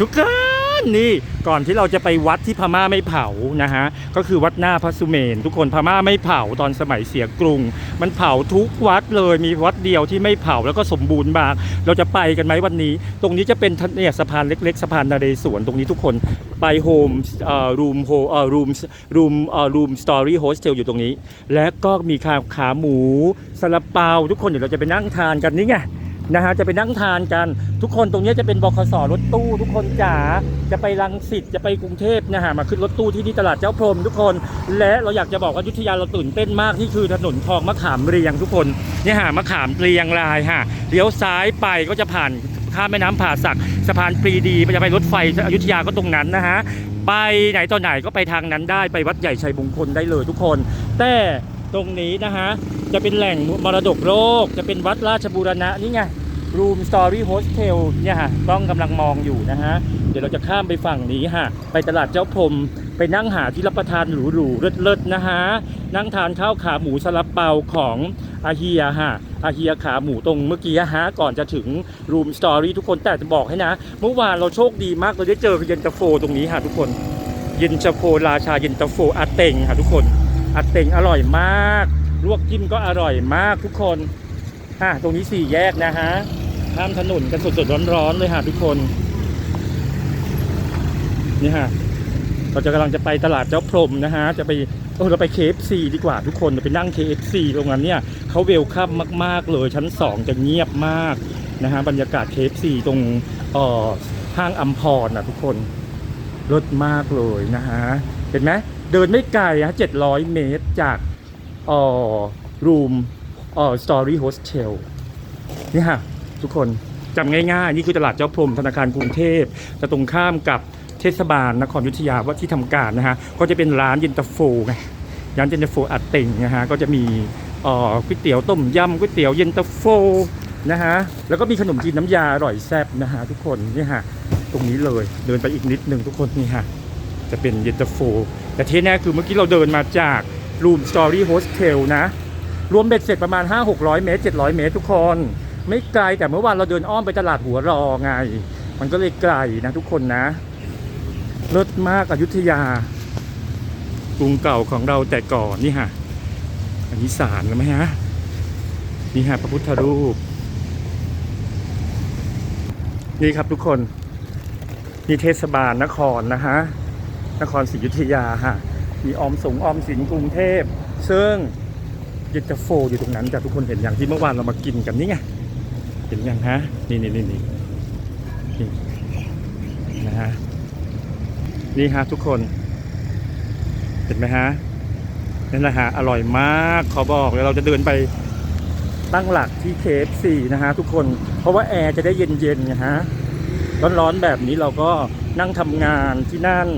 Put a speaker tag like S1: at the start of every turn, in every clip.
S1: ทุกคนนี่ก่อนที่เราจะไปวัดที่พม่าไม่เผานะฮะก็คือวัดหน้าพระสุเมน ทุกคนพม่าไม่เผาตอนสมัยเสียกรุง มันเผาทุกวัดเลยมีวัดเดียวที่ไม่เผาแล้วก็สมบูรณ์มาก เราจะไปกันไหมวันนี้ ตรงนี้จะเป็นเนี่ยสะพานเล็กๆสะพานนาเรศวรตรงนี้ทุกคนไปโฮมเอ่อรูมโฮเอ่อรูมรูมเอ่อรูมสตอรี่โฮสเทลอยู่ตรงนี้ และก็มีขาขาหมูซาลาเปาทุกคนเดี๋ยวเราจะไปนั่งทานกันนี่ไง นะฮะจะไปนั่งทานกัน ทุกคนตรงนี้จะเป็นบคสรถตู้ ทุกคนจ๋าจะไปรังสิตจะไปกรุงเทพนะฮะมาขึ้นรถตู้ที่ที่ตลาดเจ้าพรมทุกคน และเราอยากจะบอกว่าอยุทธยาเราตื่นเต้นมากที่คือถนนคลองมะขามเรียงทุกคนเนี่ยฮะมะขามเรียงรายฮะเลี้ยวซ้ายไปก็จะผ่านข้ามแม่น้ำผ่าสักสะพานปรีดีไปจะไปรถไฟอยุธยาก็ตรงนั้นนะฮะไปไหนต่อไหนก็ไปทางนั้นได้ไปวัดใหญ่ชัยมงคลได้เลยทุกคน แต่ ตรงนี้นะฮะ จะเป็นแหล่งมรดกโลก จะเป็นวัดราชบูรณะนี่ไง Room Story Hostel เนี่ยฮะกล้องกำลังมองอยู่นะฮะ เดี๋ยวเราจะข้ามไปฝั่งนี้ฮะ ไปตลาดเจ้าพรมไปนั่งหาที่รับประทานหรูๆเลิศๆนะฮะ นั่งทานข้าวขาหมูซาลาเปาของอาเฮียฮะอาเฮียขาหมูตรงเมื่อกี้ฮะก่อนจะถึง Room Story ทุกคนแต่จะบอกให้นะ เมื่อวานเราโชคดีมากเราได้เจอเย็นตาโฟตรงนี้ฮะทุกคน เย็นตาโฟราชาเย็นตาโฟอาเต็งค่ะทุกคน อาเต็งอร่อยมาก ลวกจิ้มก็อร่อยมากทุกคนอะตรงนี้สี่แยกนะฮะข้ามถนนกันสดๆร้อนๆเลยฮะทุกคน นี่ฮะเราจะกำลังจะไปตลาดเจ้าพรหมนะฮะ จะไปเออเราไป KFC ดีกว่าทุกคนเราไปนั่ง KFC ตรงนั้นเนี่ยเขาเวลคัมมาก ๆ เลยชั้น 2 จะเงียบมากนะฮะบรรยากาศ KFC ตรงเอ่อห้างอัมพรนะทุกคนรถมากเลยนะฮะ เห็นไหม เดินไม่ไกลฮะ700เมตรจากเอ่อรูมเอ่อสตอรี่โฮสเทลนี่ฮะทุกคนจำง่ายๆ นี่คือตลาดเจ้าพรมธนาคารกรุงเทพจะตรงข้ามกับเทศบาลนครยุธยาว่าที่ทำการนะฮะ ก็จะเป็นร้านเย็นตาโฟไงร้านเย็นตาโฟอัดเต็งนะฮะ ก็จะมีเอ่อก๋วยเตี๋ยวต้มยำก๋วยเตี๋ยวเย็นตาโฟนะฮะ แล้วก็มีขนมจีนน้ำยาอร่อยแซ่บนะฮะทุกคนนี่ฮะตรงนี้เลยเดินไปอีกนิดหนึ่งทุกคนนี่ฮะ จะเป็นเย็นตาโฟ แต่ที่แน่คือเมื่อกี้เราเดินมาจากรูมสตอรี่โฮสเทลนะ รวมเบ็ดเสร็จประมาณ 5-600 เมตร 700 เมตรทุกคน ไม่ไกลแต่เมื่อวานเราเดินอ้อมไปตลาดหัวรอไง มันก็เลยไกลนะทุกคนนะเลิศมากอายุทยากรุงเก่าของเราแต่ก่อนนี่ฮะอันนี้ศาลแล้วไหมฮะนี่ฮะพระพุทธรูป นี่ครับทุกคน นี่เทศบาลนครนะฮะ นครศรีอยุธยาฮะมีออมสงออมสินกรุงเทพ ซึ่งเย็นตาโฟอยู่ตรงนั้นจากทุกคนเห็นอย่างที่เมื่อวานเรามากินกันนี่ไงเห็นยังฮะนี่นี่นี่นี่นี่นะฮะนี่ฮะทุกคน เห็นไหมฮะนั่นแหละฮะอร่อยมากขอบอกแล้วเราจะเดินไปตั้งหลักที่ KFC นะฮะทุกคนเพราะว่าแอร์จะได้เย็นๆนะฮะร้อนๆแบบนี้เราก็นั่งทำงานที่นั่น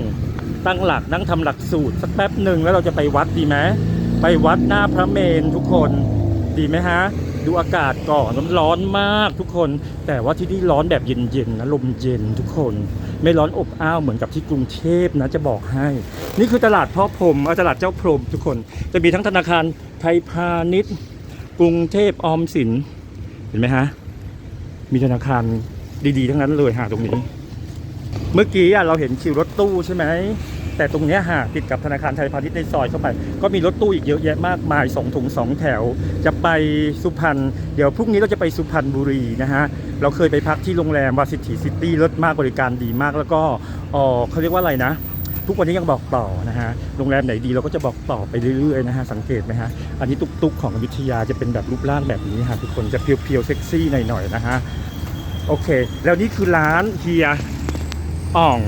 S1: ตั้งหลักนั่งทำหลักสูตรสักแป๊บหนึ่งแล้วเราจะไปวัดดีไหมไปวัดหน้าพระเมนทุกคนดีไหมฮะ ดูอากาศก่อนร้อนมากทุกคน แต่ว่าที่นี่ร้อนแบบเย็นๆนะลมเย็นทุกคน ไม่ร้อนอบอ้าวเหมือนกับที่กรุงเทพนะจะบอกให้ นี่คือตลาดพ่อพรมเอ่อตลาดเจ้าพรหมทุกคน จะมีทั้งธนาคารไทยพาณิชย์กรุงเทพออมสินเห็นไหมฮะมีธนาคารดีๆ ทั้งนั้นเลยหาตรงนี้ เมื่อกี้เราเห็นคิวรถตู้ใช่ไหม แต่ตรงนี้ยฮะติดกับธนาคารไทยพาณิชย์ในซอยเข้าไป ก็มีรถตู้อีกเยอะแยะมากมายสองถุงสองแถว จะไปสุพรรณเดี๋ยวพรุ่งนี้เราจะไปสุพรรณบุรีนะฮะ เราเคยไปพักที่โรงแรมวาซิตีซิตี้รถมากบริการดีมากแล้วก็เออเขาเรียกว่าอะไรนะทุกวันนี้ยังบอกต่อนะฮะ โรงแรมไหนดีเราก็จะบอกต่อไปเรื่อยๆนะฮะ สังเกตไหมฮะ อันนี้ตุ๊กๆของอยุธยาจะเป็นแบบรูปร่างแบบนี้ฮะทุกคนจะเพียวๆเซ็กซี่หน่อยๆนะฮะ โอเค แล้วนี่คือร้านเฮียอ่อง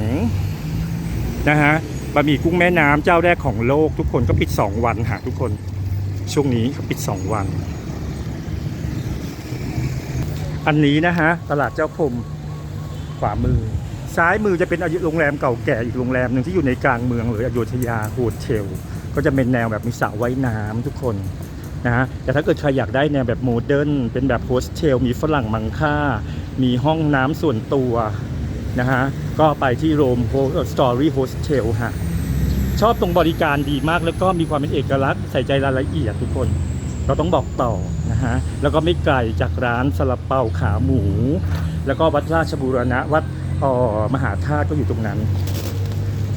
S1: นะฮะบะหมี่กุ้งแม่น้ำเจ้าแรกของโลก ทุกคนก็ปิด 2 วันหาทุกคนช่วงนี้เขาปิด 2 วัน อันนี้นะฮะตลาดเจ้าพรมขวามือ ซ้ายมือจะเป็นโรงแรมเก่าแก่อีกโรงแรมหนึ่งที่อยู่ในกลางเมืองเลยอโยธยาโฮเทลก็จะเป็นแนวแบบมีสระว่ายน้ำทุกคนนะฮะแต่ถ้าเกิดใครอยากได้แนวแบบโมเดิร์นเป็นแบบโฮสเทลมีฝรั่งมังค่า มีห้องน้ำส่วนตัว นะฮะ ก็ไปที่โรมสตอรี่โฮสเทลฮะ ชอบตรงบริการดีมากแล้วก็มีความเป็นเอกลักษณ์ใส่ใจรายละเอียดทุกคน เราต้องบอกต่อนะฮะ แล้วก็ไม่ไกลจากร้านซาลาเปาขาหมู แล้วก็วัดราชบูรณะวัดอ่อมหาธาตุก็อยู่ตรงนั้น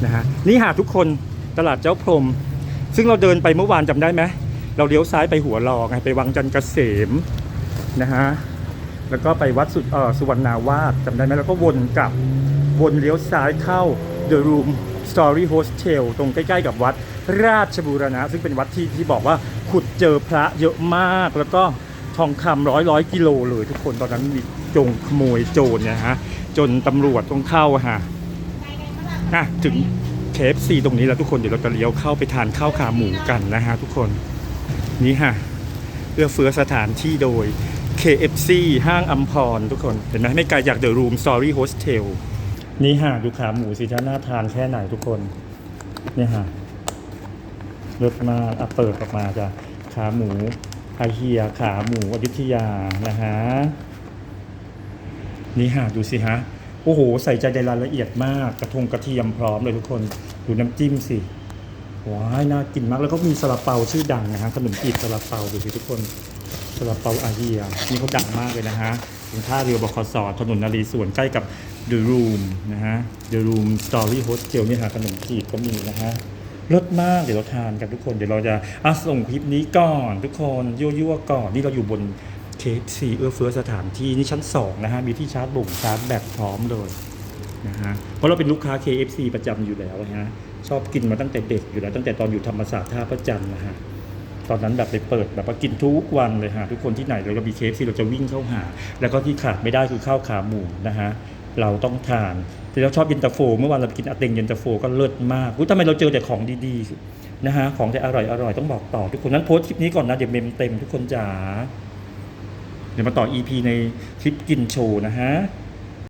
S1: นะฮะนี่หาทุกคนตลาดเจ้าพรม ซึ่งเราเดินไปเมื่อวานจำได้ไหมเราเลี้ยวซ้ายไปหัวรอไงไปวังจันทร์เกษมนะฮะ แล้วก็ไปวัดสุสวรรณาวาสจำได้ไหมแล้วก็วนกลับวนเลี้ยวซ้ายเข้า The Room Story Hostel ตรงใกล้ๆกับวัดราชบูรณะ ซึ่งเป็นวัดที่ที่บอกว่าขุดเจอพระเยอะมาก แล้วก็ทองคำร้อยร้อยกิโลเลยทุกคนตอนนั้นมีจงขโมยโจรเนี่ยฮะจนตำรวจต้องเข้าฮะอะถึงเคฟซีตรงนี้แล้วทุกคนเดี๋ยวเราจะเลี้ยวเข้าไปทานข้าวขาหมูกันนะฮะทุกคนนี่ฮะเอื้อเฟื้อสถานที่โดย KFC ห้างอัมพรทุกคน เห็นไหมไม่ไกลจาก The Room Story Hostel นี่ฮะดูขาหมูสิท่าน่าทานแค่ไหนทุกคน เนี่ยฮะเลิศมาอะเปิดออกมาจ้ะขาหมูอาเฮียขาหมูอยุธยานะฮะนี่ฮะดูสิฮะโอ้โห ใส่ใจในรายละเอียดมากกระทงกระเทียมพร้อมเลยทุกคนดูน้ำจิ้มสิว้ายน่ากินมากแล้วก็มีซาลาเปาชื่อดังนะฮะขนมจีบซาลาเปาดูสิทุกคน ซาลาเปาอาเฮียนี่เขาดังมากเลยนะฮะตรงท่าเรือบคสถนนนารีสวนใกล้กับ The Room นะฮะ The Room Story Hotel นี่ฮะขนมจีบก็มีนะฮะรสมากเดี๋ยวเราทานกันทุกคนเดี๋ยวเราจะอะส่งคลิปนี้ก่อนทุกคนยั่วๆก่อนนี่เราอยู่บน KFC เอื้อเฟื้อสถานที่นี่ชั้น 2 นะฮะ มีที่ชาร์จบ่งชาร์จแบตพร้อมเลยนะฮะเพราะเราเป็นลูกค้า KFC ประจำอยู่แล้วนะฮะ ชอบกินมาตั้งแต่เด็กอยู่แล้วตั้งแต่ตอนอยู่ธรรมศาสตร์ท่าประจันทร์นะฮะ ตอนนั้นแบบไปเปิดแบบว่ากินทุกวันเลยฮะทุกคนที่ไหนเราก็มี KFC เราจะวิ่งเข้าหา แล้วก็ที่ขาดไม่ได้คือข้าวขาหมูนะฮะเราต้องทานที่เราชอบเย็นตาโฟ เมื่อวานเรากินอาเต็งเย็นตาโฟก็เลิศมากทำไมเราเจอแต่ของดีๆนะฮะของแต่อร่อยอร่อยต้องบอกต่อ ทุกคนนั้นโพสต์คลิปนี้ก่อนนะเดี๋ยวเมมเต็มทุกคนจ๋าเดี๋ยวมาต่อ EP ในคลิปกินโชว์นะฮะ